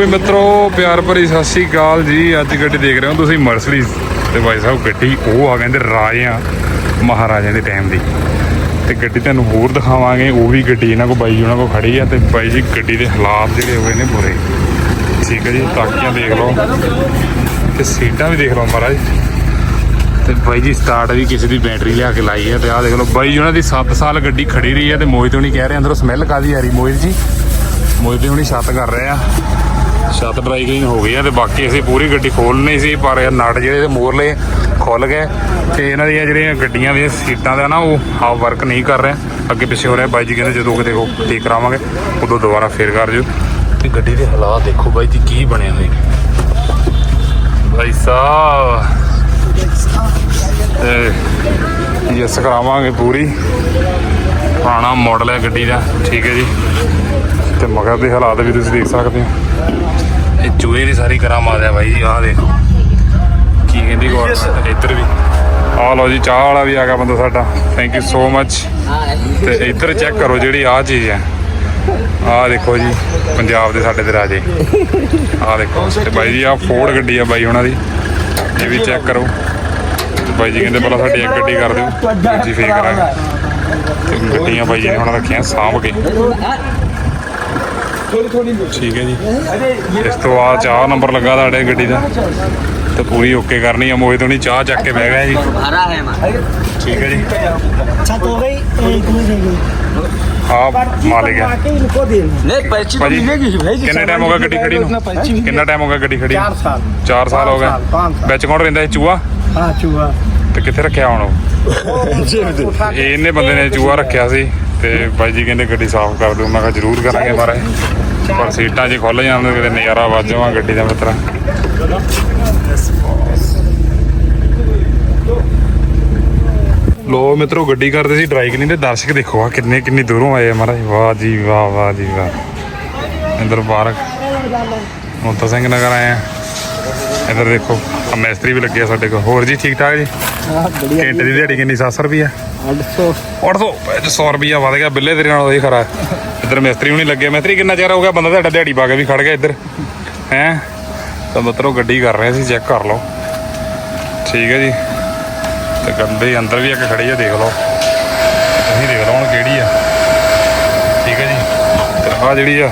ਵੀ ਮਿੱਤਰੋ, ਪਿਆਰ ਭਰੀ ਸਤਿ ਸ੍ਰੀ ਅਕਾਲ ਜੀ। ਅੱਜ ਗੱਡੀ ਦੇਖ ਰਹੇ ਹੋ ਤੁਸੀਂ, ਮਰਸਡੀਜ਼ ਤੇ ਭਾਈ ਸਾਹਿਬ ਗੱਡੀ ਉਹ ਆ ਕਹਿੰਦੇ ਰਾਜਿਆਂ ਮਹਾਰਾਜਿਆਂ ਦੇ ਟਾਈਮ ਦੀ। ਤੇ ਗੱਡੀ ਤੁਹਾਨੂੰ ਹੋਰ ਦਿਖਾਵਾਂਗੇ, ਉਹ ਵੀ ਗੱਡੀ ਇਹਨਾਂ ਕੋ ਬਾਈ ਜੀ ਉਹਨਾਂ ਕੋ ਖੜੀ ਆ ਤੇ ਬਾਈ ਜੀ ਗੱਡੀ ਦੇ ਹਾਲਾਤ ਜਿਹੜੇ ਹੋਏ ਨੇ ਬੁਰੇ। ਠੀਕ ਹੈ ਜੀ ਤਾਕੀਆਂ ਦੇਖ ਲਓ। ਤੇ ਸੀਟਾਂ ਵੀ ਦੇਖ ਲਓ ਮਹਾਰਾਜ। ਤੇ ਬਾਈ ਜੀ ਸਟਾਰਟ ਵੀ ਕਿਸੇ ਦੀ ਬੈਟਰੀ ਲਿਆ ਕੇ ਲਾਈ ਹੈ ਤੇ ਆਹ ਦੇਖ ਲਓ, ਬਾਈ ਜੀ ਉਹਨਾਂ ਦੀ 7 ਸਾਲ ਗੱਡੀ ਖੜੀ ਰਹੀ ਹੈ ਤੇ ਮੋਹਿਤ ਹੁਣੀ ਕਹਿ ਰਹੇ ਅੰਦਰੋਂ ਸਮੈਲ ਕਾਦੀ ਆ ਰਹੀ ਮੋਹਿਤ ਜੀ? ਮੋਹਿਤ ਹੁਣੀ ਛੱਤ ਕਰ ਰਹੇ ਆ। ਛੱਤ ਡਰਾਈ ਕਲੀਨ ਹੋ ਗਈ ਆ ਤੇ ਬਾਕੀ ਅਸੀਂ ਪੂਰੀ ਗੱਡੀ ਖੋਲਣੀ ਸੀ, ਪਰ ਇਹ ਨਟ ਜਿਹੜੇ ਮੋਰਲੇ ਖੁੱਲ ਗਏ ਤੇ ਇਹਨਾਂ ਦੀਆਂ ਜਿਹੜੀਆਂ ਗੱਡੀਆਂ ਦੀਆਂ ਸੀਟਾਂ ਦਾ ਨਾ ਉਹ ਹਾਫ ਵਰਕ ਨਹੀਂ ਕਰ ਰਿਹਾ। ਅੱਗੇ ਪਿੱਛੇ ਹੋ ਰਿਹਾ ਬਾਈ ਜੀ ਕਹਿੰਦੇ ਜਦੋਂ ਕਿਤੇ ਉਹ ਠੀਕ ਕਰਾਵਾਂਗੇ, ਉਦੋਂ ਦੁਬਾਰਾ ਫੇਰ ਕਰ ਜਿਓ। ਤੇ ਗੱਡੀ ਦੇ ਹਾਲਾਤ ਦੇਖੋ ਬਾਈ ਜੀ ਕੀ ਬਣਿਆ ਹੋਇਆ ਭਾਈ ਸਾਹਿਬ, ਤੇ ਕਰਾਵਾਂਗੇ ਪੂਰੀ। ਪੁਰਾਣਾ ਮਾਡਲ ਹੈ ਗੱਡੀ ਦਾ, ਠੀਕ ਹੈ ਜੀ। ਤੇ ਮਗਰ ਦੇ ਹਾਲਾਤ ਵੀ ਤੁਸੀਂ ਦੇਖ ਸਕਦੇ ਹੋ। ਇਹ ਚੂਹੇ ਦੀ ਸਾਰੀ ਕਰਾਮਾਤ ਹੈ ਬਾਈ ਜੀ ਆਹ ਦੇਖੋ। ਕੀ ਕਹਿੰਦੀ ਗੌਰ ਇੱਧਰ ਵੀ। ਆਹ ਲਓ ਜੀ ਚਾਹ ਵਾਲਾ ਵੀ ਆ ਗਿਆ ਬੰਦਾ ਸਾਡਾ। ਥੈਂਕ ਯੂ ਸੋ ਮੱਚ ਤੇ ਇੱਧਰ ਚੈੱਕ ਕਰੋ ਜਿਹੜੀ ਆਹ ਚੀਜ਼ ਹੈ। ਆਹ ਦੇਖੋ ਜੀ ਪੰਜਾਬ ਦੇ ਸਾਡੇ ਦੇ ਰਾਜੇ। ਆਹ ਦੇਖੋ ਤੇ ਬਾਈ ਜੀ ਆਹ ਫੋਰਡ ਗੱਡੀ ਆ ਬਾਈ ਉਹਨਾਂ ਦੀ। ਇਹ ਵੀ ਚੈੱਕ ਕਰੋ। ਬਾਈ ਜੀ ਕਹਿੰਦੇ ਪਹਿਲਾਂ ਸਾਡੀ ਇੱਕ ਗੱਡੀ ਕਰ ਦਿਓ। ਦੂਜੀ ਫੇਰ ਕਰਾਂਗੇ। ਗੱਡੀਆਂ ਬਾਈ ਜੀ ਨੇ ਹੁਣ ਰੱਖੀਆਂ ਸਾਂਭ ਕੇ। ਠੀਕ ਹੈ ਜੀ। ਇਸ ਤੋਂ ਬਾਅਦ ਚਾਹ ਨੰਬਰ ਲੱਗਾ ਤੁਹਾਡੇ ਗੱਡੀ ਦਾ। ਤੇ ਪੂਰੀ ਓਕੇ ਕਰਨੀ ਆ ਮੋਏ ਤੋਂ ਨਹੀਂ ਚਾਹ ਚੱਕ ਕੇ ਬਹਿ ਗਿਆ ਜੀ। ਠੀਕ ਹੈ ਜੀ। ਅੱਛਾ ਹੋ ਗਈ ਇੱਕ ਮਿੰਟ ਹੋ। ਗਈ ਆਪ ਮਾਲੇ ਗਿਆ ਨਹੀਂ पर्ची तो मिलेगी भाई ਕਿੰਨਾ ਟਾਈਮ ਹੋ ਗਿਆ ਗੱਡੀ ਖੜੀ ਨੂੰ? ਕਿੰਨਾ ਟਾਈਮ ਹੋ ਗਿਆ ਗੱਡੀ ਖੜੀ 4 ਸਾਲ। 4 ਸਾਲ ਹੋ ਗਏ। ਵਿੱਚ ਕੌਣ ਰਹਿੰਦਾ ਇਹ ਚੂਹਾ? ਹਾਂ ਚੂਹਾ। ਤੇ ਕਿੱਥੇ ਰੱਖਿਆ ਹੁਣ ਉਹ? ਇਹਨੇ ਬੰਦੇ ਨੇ ਚੂਹਾ ਰੱਖਿਆ ਸੀ ਤੇ ਬਾਈ ਜੀ ਕਹਿੰਦੇ ਗੱਡੀ ਸਾਫ਼ ਕਰ ਦਿਓ। ਮੈਂ ਕਿਹਾ ਜ਼ਰੂਰ ਕਰਾਂਗੇ ਮਹਾਰਾਜ ਪਰ ਸੀਟਾਂ ਜੇ ਖੁੱਲ ਜਾਣ ਤੇ ਕਿਤੇ ਨਜ਼ਾਰਾ ਵੱਜ ਜਾਵਾਂ ਗੱਡੀ ਦਾ ਮਿੱਤਰਾ। ਲੋ ਮਿੱਤਰੋ, ਗੱਡੀ ਕਰਦੇ ਸੀ ਡਰਾਈ ਕਲੀਨ ਦੇ ਦਰਸ਼ਕ ਦੇਖੋ ਆ ਕਿੰਨੇ ਕਿੰਨੀ ਦੂਰੋਂ ਆਏ ਆ ਮਹਾਰਾਜ। ਵਾਹ ਜੀ ਵਾਹ ਵਾਹ ਜੀ ਵਾਹ। ਇੰਦਰ ਪਾਰਕ ਮੋਤਾ ਸਿੰਘ ਨਗਰ ਆਏ ਆ। ਇੱਧਰ ਦੇਖੋ ਆ ਮੈਸਤਰੀ ਵੀ ਲੱਗੇ ਆ ਸਾਡੇ ਕੋਲ। ਹੋਰ ਜੀ ਠੀਕ ਠਾਕ ਜੀ? ਆਹ ਬੜੀ ਘੰਟੇ ਦਿਹਾੜੀ ਕਿੰਨੀ? 700 ਰੁਪਿਆ 800 800 500 ਰੁਪਿਆ ਵਧ ਗਿਆ। ਬਿੱਲੇ ਤੇਰੇ ਨਾਲ ਉਹੀ ਖਰਾ। ਇੱਧਰ ਮਿਸਤਰੀ ਵੀ ਨਹੀਂ ਲੱਗੇ। ਮਿਸਤਰੀ ਕਿੰਨਾ ਚਿਰ ਹੋ ਗਿਆ ਬੰਦਾ ਤੁਹਾਡਾ ਦਿਹਾੜੀ ਪਾ ਕੇ ਵੀ ਖੜ ਗਿਆ ਇੱਧਰ? ਹੈ? ਤਾਂ ਮਤਲਬ ਗੱਡੀ ਕਰ ਰਹੇ ਸੀ ਚੈੱਕ ਕਰ ਲਓ। ਠੀਕ ਹੈ ਜੀ। ਤੇ ਗੰਦੇ ਅੰਦਰ ਵੀ ਇੱਕ ਖੜੀ ਆ ਦੇਖ ਲਓ। ਤੁਸੀਂ ਦੇਖ ਲਓ ਹੁਣ ਕਿਹੜੀ ਆ। ਠੀਕ ਹੈ ਜੀ। ਤੇ ਆ ਜਿਹੜੀ ਆ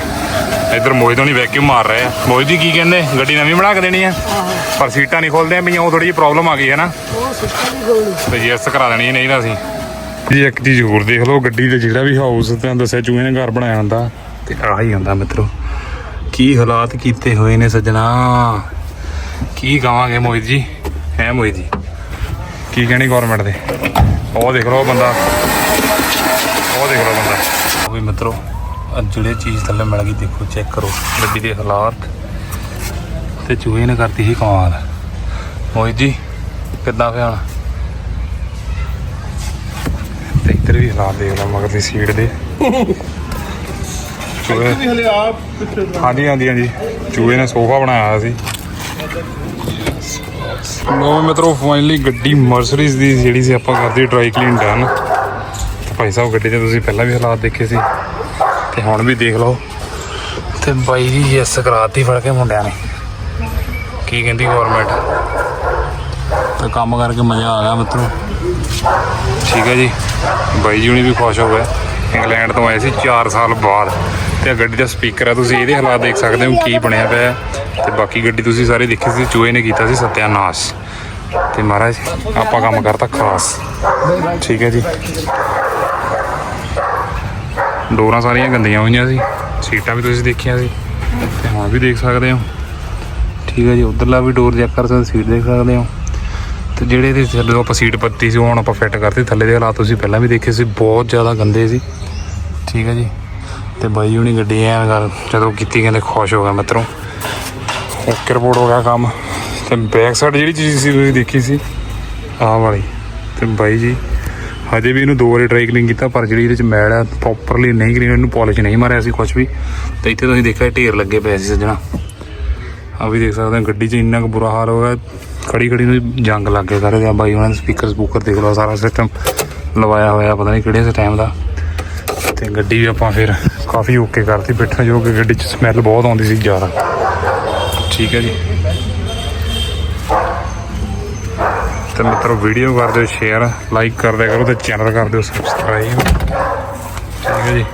ਇੱਧਰ ਮੋਹਿਤ ਤੋਂ ਨਹੀਂ ਵੈਕਿਊਮ ਮਾਰ ਰਹੇ ਆ ਮੋਹਿਤ ਜੀ ਕੀ ਕਹਿੰਦੇ? ਗੱਡੀ ਨਵੀਂ ਬਣਾ ਕੇ ਦੇਣੀ ਆ ਪਰ ਸੀਟਾਂ ਨਹੀਂ ਖੋਲਦੇ ਪਈਆਂ ਉਹ ਥੋੜੀ ਜਿਹੀ ਪ੍ਰੋਬਲਮ ਆ ਗਈ ਹੈ ਨਾ। ਤੇ ਯੈਸ ਕਰਾ ਦੇਣੀ ਨਹੀਂ ਤਾਂ ਅਸੀਂ। ਜੀ ਇੱਕ ਚੀਜ਼ ਹੋਰ ਦੇਖ ਲਓ ਗੱਡੀ ਦੇ ਜਿਹੜਾ ਵੀ ਹਾਊਸ ਤੇ ਦੱਸਿਆ ਚੂਹੇ ਨੇ ਘਰ ਬਣਾਇਆ ਹੁੰਦਾ। ਤੇ ਆਹ ਹੀ ਹੁੰਦਾ ਮਿੱਤਰੋ। ਕੀ ਹਾਲਾਤ ਕੀਤੇ ਹੋਏ ਨੇ ਸੱਜਣਾ? ਕੀ ਕਵਾਂਗੇ ਮੋਹਿਤ ਜੀ? ਹੈ ਮੋਹਿਤ ਜੀ? ਕੀ ਕਹਿਣੀ ਗਵਰਨਮੈਂਟ ਦੇ? ਉਹ ਦੇਖ ਲਓ ਉਹ ਬੰਦਾ। ਉਹ ਦੇਖ ਲਓ ਬੰਦਾ। ਉਹ ਵੀ ਮਿੱਤਰੋ ਜਿਹੜੇ ਚੀਜ਼ ਥੱਲੇ ਮਿਲ ਗਈ ਦੇਖੋ ਚੈੱਕ ਕਰੋ। ਗੱਡੀ ਦੇ ਹਾਲਾਤ ਤੇ ਚੂਹੇ ਨੇ ਕਰਤੀ ਸੀ ਕਮਾਲ। ਮੋਹਿਤ ਜੀ ਕਿੱਦਾਂ ਪਿਆ ਹੁਣ? ਤੇ ਇੱਧਰ ਵੀ ਹਾਲਾਤ ਦੇਖ ਲਓ ਮਗਰ ਦੀ ਸੀਟ ਦੇ। ਚੂਹੇ ਹਾਂਜੀ ਹਾਂਜੀ ਹਾਂਜੀ। ਚੂਹੇ ਨੇ ਸੋਫਾ ਬਣਾਇਆ ਸੀ। ਲੋ ਮਿੱਤਰੋ ਫਾਈਨਲੀ ਗੱਡੀ ਮਰਸਰੀਜ਼ ਦੀ ਜਿਹੜੀ ਸੀ ਆਪਾਂ ਕਰਦੀ dry clean done Bhai Sahib ਗੱਡੀ ਦੇ ਤੁਸੀਂ ਪਹਿਲਾਂ ਵੀ ਹਾਲਾਤ ਦੇਖੇ ਸੀ। ਤੇ ਹੁਣ ਵੀ ਦੇਖ ਲਓ। ਤੇ ਬਾਈ ਜੀ ਯੈਸ ਕਰਾਤੀ ਫੜ ਕੇ ਮੁੰਡਿਆਂ ਨੇ। ਕੀ ਕਹਿੰਦੀ ਗਵਰਨਮੈਂਟ ਤੇ ਕੰਮ ਕਰਕੇ ਮਜ਼ਾ ਆ ਗਿਆ ਮਿੱਤਰੋ। ਠੀਕ ਹੈ ਜੀ। ਬਾਈ ਜੀ ਹੁਣੀ ਵੀ ਖੁਸ਼ ਹੋ ਗਏ। ਇੰਗਲੈਂਡ ਤੋਂ ਆਏ ਸੀ 4 ਸਾਲ ਬਾਅਦ। ਤੇ ਗੱਡੀ ਦਾ ਸਪੀਕਰ ਆ ਤੁਸੀਂ ਇਹਦੇ ਹਾਲਾਤ ਦੇਖ ਸਕਦੇ ਹੋ ਕੀ ਬਣਿਆ ਪਿਆ। ਤੇ ਬਾਕੀ ਗੱਡੀ ਤੁਸੀਂ ਸਾਰੇ ਦੇਖੀ ਸੀ ਚੂਹੇ ਨੇ ਕੀਤਾ ਸੀ ਸਤਿਆਨਾਸ਼। ਤੇ ਮਹਾਰਾਜ ਆਪਾਂ ਕੰਮ ਕਰਤਾ ਖਾਸ। ਠੀਕ ਹੈ ਜੀ। ਡੋਰਾਂ ਸਾਰੀਆਂ ਗੰਦੀਆਂ ਹੋਈਆਂ ਸੀ। ਸੀਟਾਂ ਵੀ ਤੁਸੀਂ ਦੇਖੀਆਂ ਸੀ। ਤੇ ਹੁਣ ਵੀ ਦੇਖ ਸਕਦੇ ਹੋ। ਠੀਕ ਹੈ ਜੀ, ਉਧਰਲਾ ਵੀ ਡੋਰ ਚੈੱਕ ਕਰ ਸਕਦੇ ਸੀਟ ਦੇਖ ਸਕਦੇ ਹੋ। ਤੇ ਜਿਹੜੇ ਦੇ ਥੱਲੇ ਆਪਾਂ ਸੀਟ ਪੱਤੀ ਸੀ, ਉਹ ਹੁਣ ਆਪਾਂ ਫਿੱਟ ਕਰਤੀ। ਥੱਲੇ ਦੇ ਹਾਲਾਤ ਤੁਸੀਂ ਪਹਿਲਾਂ ਵੀ ਦੇਖੇ ਸੀ, ਬਹੁਤ ਜ਼ਿਆਦਾ ਗੰਦੇ ਸੀ। ਠੀਕ ਹੈ ਜੀ। ਤੇ ਬਾਈ ਹੁਣੀ ਗੱਡੀ ਐ ਗੱਲ ਜਦੋਂ ਕੀਤੀ ਕਹਿੰਦੇ ਖੁਸ਼ ਹੋ ਗਿਆ ਮਿੱਤਰੋ। ਓਕੇ ਰਿਪੋਰਟ ਹੋ ਗਿਆ ਕੰਮ। ਤੇ ਬੈਕ ਸਾਈਡ ਜਿਹੜੀ ਚੀਜ਼ ਸੀ, ਤੁਸੀਂ ਦੇਖੀ ਸੀ? ਆਹ ਵਾਲੀ। ਤੇ ਬਾਈ ਜੀ ਹਜੇ ਵੀ ਇਹਨੂੰ ਦੋ ਵਾਰੀ ਟਰਾਈ ਕਲੀਨ ਕੀਤਾ, ਪਰ ਜਿਹੜੀ ਇਹਦੇ ਚ ਮੈਲ ਆ ਪ੍ਰੋਪਰਲੀ ਨਹੀਂ ਕਲੀਨ ਇਹਨੂੰ ਪਾਲਿਸ਼ ਨਹੀਂ ਮਾਰਿਆ ਸੀ ਕੁਝ ਵੀ। ਤੇ ਇੱਥੇ ਤੁਸੀਂ ਦੇਖਿਆ, ਢੇਰ ਲੱਗੇ ਪਏ ਸੀ ਸੱਜਣਾ। ਆ ਵੀ ਦੇਖ ਸਕਦੇ ਹੋ, ਗੱਡੀ 'ਚ ਇੰਨਾ ਕੁ ਬੁਰਾ ਹਾਲ ਹੋ ਗਿਆ। ਖੜੀ ਖੜੀ ਨੂੰ ਜੰਗ ਲੱਗ ਗਿਆ ਸਾਰੇ ਬਾਈ ਉਹਨਾਂ ਨੇ ਸਪੀਕਰ ਸਪੂਕਰ ਦੇਖ ਲਓ, ਸਾਰਾ ਸਿਸਟਮ ਲਵਾਇਆ ਹੋਇਆ, ਪਤਾ ਨਹੀਂ ਕਿਹੜੇ ਟਾਈਮ ਦਾ। ਤੇ ਗੱਡੀ ਵੀ ਆਪਾਂ ਫਿਰ ਕਾਫੀ ਓਕੇ ਕਰਤੀ, ਬੈਠਣ ਜੋ ਕਿ ਗੱਡੀ 'ਚ ਸਮੈਲ ਬਹੁਤ ਆਉਂਦੀ ਸੀ ਜ਼ਿਆਦਾ। ਠੀਕ ਹੈ ਜੀ। ਤੇ ਮਿੱਤਰੋ ਵੀਡੀਓ ਕਰ ਦਿਓ ਸ਼ੇਅਰ ਲਾਈਕ ਕਰ ਦਿਆ ਕਰੋ ਤੇ ਚੈਨਲ ਕਰ ਦਿਓ ਸਬਸਕ੍ਰਾਈਬ ਠੀਕ ਹੈ ਜੀ।